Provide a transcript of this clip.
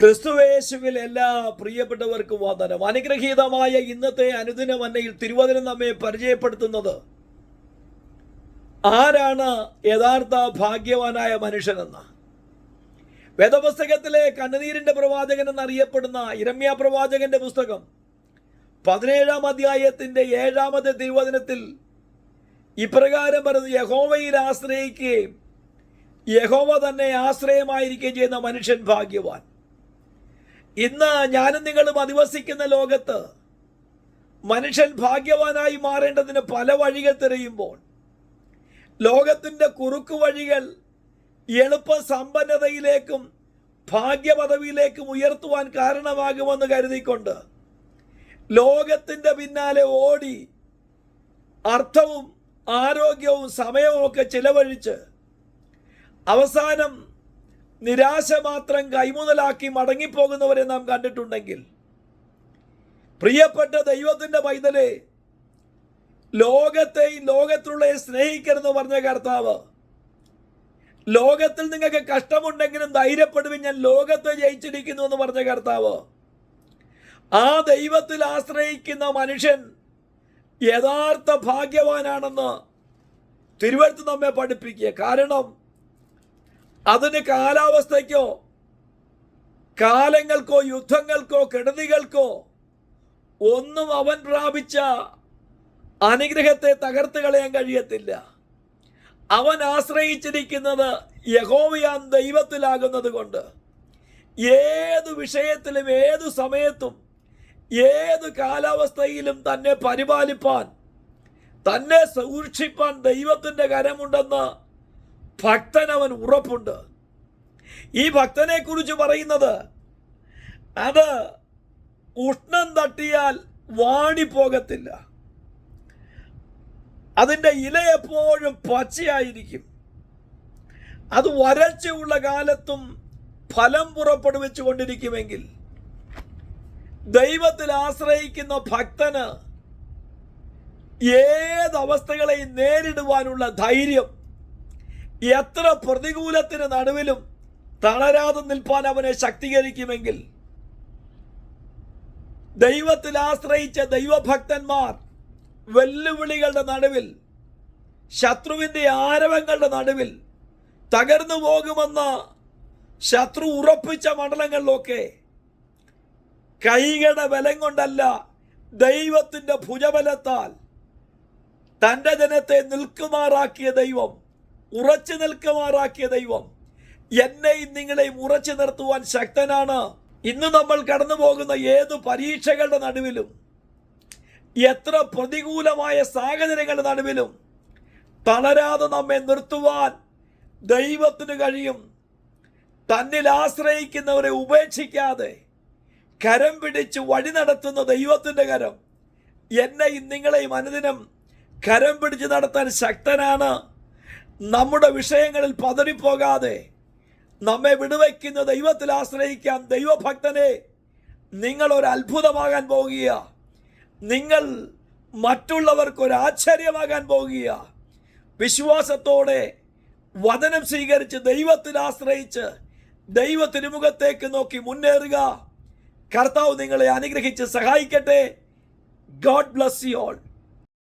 ക്രിസ്തുവേശുവിൽ എല്ലാ പ്രിയപ്പെട്ടവർക്കും വന്ദനം. അനുഗ്രഹീതമായ ഇന്നത്തെ അനുദിന വന്നയിൽ തിരുവചനം നമ്മെ പരിചയപ്പെടുത്തുന്നത് ആരാണ് യഥാർത്ഥ ഭാഗ്യവാനായ മനുഷ്യനെന്ന്? വേദപുസ്തകത്തിലെ കണ്ണുനീരിന്റെ പ്രവാചകൻ എന്നറിയപ്പെടുന്ന ഇരമ്യ പ്രവാചകന്റെ പുസ്തകം പതിനേഴാം അധ്യായത്തിന്റെ ഏഴാമത്തെ തിരുവചനത്തിൽ ഇപ്രകാരം പറഞ്ഞ് യഹോവയിൽ ആശ്രയിക്കുകയും യഹോവ തന്നെ ആശ്രയമായിരിക്കുകയും ചെയ്യുന്ന മനുഷ്യൻ ഭാഗ്യവാൻ. ഇന്ന് ഞാനും നിങ്ങളും അധിവസിക്കുന്ന ലോകത്ത് മനുഷ്യൻ ഭാഗ്യവാനായി മാറേണ്ടതിന് പല വഴികൾ തിരയുമ്പോൾ ലോകത്തിന്റെ കുറുക്കു വഴികൾ എളുപ്പ സമ്പന്നതയിലേക്കും ഭാഗ്യപദവിയിലേക്കും ഉയർത്തുവാൻ കാരണമാകുമെന്ന് കരുതിക്കൊണ്ട് ലോകത്തിന്റെ പിന്നാലെ ഓടി അർത്ഥവും ആരോഗ്യവും സമയവും ഒക്കെ ചിലവഴിച്ച് അവസാനം നിരാശ മാത്രം കൈമുതലാക്കി മടങ്ങിപ്പോകുന്നവരെ നാം കണ്ടിട്ടുണ്ടെങ്കിൽ പ്രിയപ്പെട്ട ദൈവത്തിന്റെ പൈതലെ ലോകത്തെ ലോകത്തിലുള്ള സ്നേഹിക്കരുതെന്ന് പറഞ്ഞ കർത്താവ് ലോകത്തിൽ നിങ്ങൾക്ക് കഷ്ടമുണ്ടെങ്കിലും ധൈര്യപ്പെടുവിൻ ഞാൻ ലോകത്തെ ജയിച്ചിരിക്കുന്നു എന്ന് പറഞ്ഞ കർത്താവ് ആ ദൈവത്തിൽ ആശ്രയിക്കുന്ന മനുഷ്യൻ യഥാർത്ഥ ഭാഗ്യവാനാണെന്ന് തിരുവഴുത്ത് നമ്മെ പഠിപ്പിക്കുക. കാരണം അതിന് കാലാവസ്ഥയ്ക്കോ കാലങ്ങൾക്കോ യുദ്ധങ്ങൾക്കോ കെടുതികൾക്കോ ഒന്നും അവൻ പ്രാപിച്ച അനുഗ്രഹത്തെ തകർത്ത് കളയാൻ കഴിയത്തില്ല. അവൻ ആശ്രയിച്ചിരിക്കുന്നത് യഹോവയാൻ ദൈവത്തിലാകുന്നത് കൊണ്ട് ഏത് വിഷയത്തിലും ഏതു സമയത്തും ഏത് കാലാവസ്ഥയിലും തന്നെ പരിപാലിപ്പാൻ തന്നെ സൂക്ഷിപ്പാൻ ദൈവത്തിന്റെ കരമുണ്ടെന്ന് ഭക്തൻ അവൻ ഉറപ്പുണ്ട്. ഈ ഭക്തനെ കുറിച്ച് പറയുന്നത് അത് ഉഷ്ണം തട്ടിയാൽ വാടിപ്പോകത്തില്ല അതിന്റെ ഇല എപ്പോഴും പച്ചയായിരിക്കും. അത് വരൾച്ചയുള്ള കാലത്തും ഫലം പുറപ്പെടുവിച്ചു കൊണ്ടിരിക്കുമെങ്കിൽ ദൈവത്തിൽ ആശ്രയിക്കുന്ന ഭക്തന് ഏതവസ്ഥകളെയും നേരിടുവാനുള്ള ധൈര്യം എത്ര പ്രതികൂലത്തിന് നടുവിലും തളരാതെ നിൽപ്പാൻ അവനെ ശക്തീകരിക്കുമെങ്കിൽ ദൈവത്തിൽ ആശ്രയിച്ച ദൈവഭക്തന്മാർ വെല്ലുവിളികളുടെ നടുവിൽ ശത്രുവിന്റെ ആരവങ്ങളുടെ നടുവിൽ തകർന്നു പോകുമെന്ന ശത്രു ഉറപ്പിച്ച മണ്ഡലങ്ങളിലൊക്കെ കൈകളുടെ ബലം കൊണ്ടല്ല ദൈവത്തിന്റെ ഭുജബലത്താൽ തന്റെ ജനത്തെ നിൽക്കുമാറാക്കിയ ദൈവം ഉറച്ചു നിൽക്കുമാറാക്കിയ ദൈവം. എന്നെയും നിങ്ങളെയും ഉറച്ചു നിർത്തുവാൻ ശക്തനാണ്. ഇന്ന് നമ്മൾ കടന്നു പോകുന്ന ഏത് പരീക്ഷകളുടെ നടുവിലും എത്ര പ്രതികൂലമായ സാഹചര്യങ്ങളുടെ നടുവിലും തളരാതെ നമ്മെ നിർത്തുവാൻ ദൈവത്തിന് കഴിയും. തന്നിൽ ആശ്രയിക്കുന്നവരെ ഉപേക്ഷിക്കാതെ കരം പിടിച്ച് വഴി നടത്തുന്ന ദൈവത്തിന്റെ കരം എന്നെയും നിങ്ങളെയും അനുദിനം കരം പിടിച്ച് നടത്താൻ ശക്തനാണ്. നമ്മുടെ വിഷയങ്ങളിൽ പതറിപ്പോകാതെ നമ്മെ വിടുവയ്ക്കുന്ന ദൈവത്തിൽ ആശ്രയിക്കാൻ ദൈവഭക്തനെ നിങ്ങൾ ഒരു അത്ഭുതമാകാൻ പോകുക. നിങ്ങൾ മറ്റുള്ളവർക്ക് ഒരു ആശ്ചര്യമാകാൻ പോകുക. വിശ്വാസത്തോടെ വചനം സ്വീകരിച്ച് ദൈവത്തിൽ ആശ്രയിച്ച് ദൈവ തിരുമുഖത്തേക്ക് നോക്കി മുന്നേറുക. കർത്താവ് നിങ്ങളെ അനുഗ്രഹിച്ച് സഹായിക്കട്ടെ. God bless you all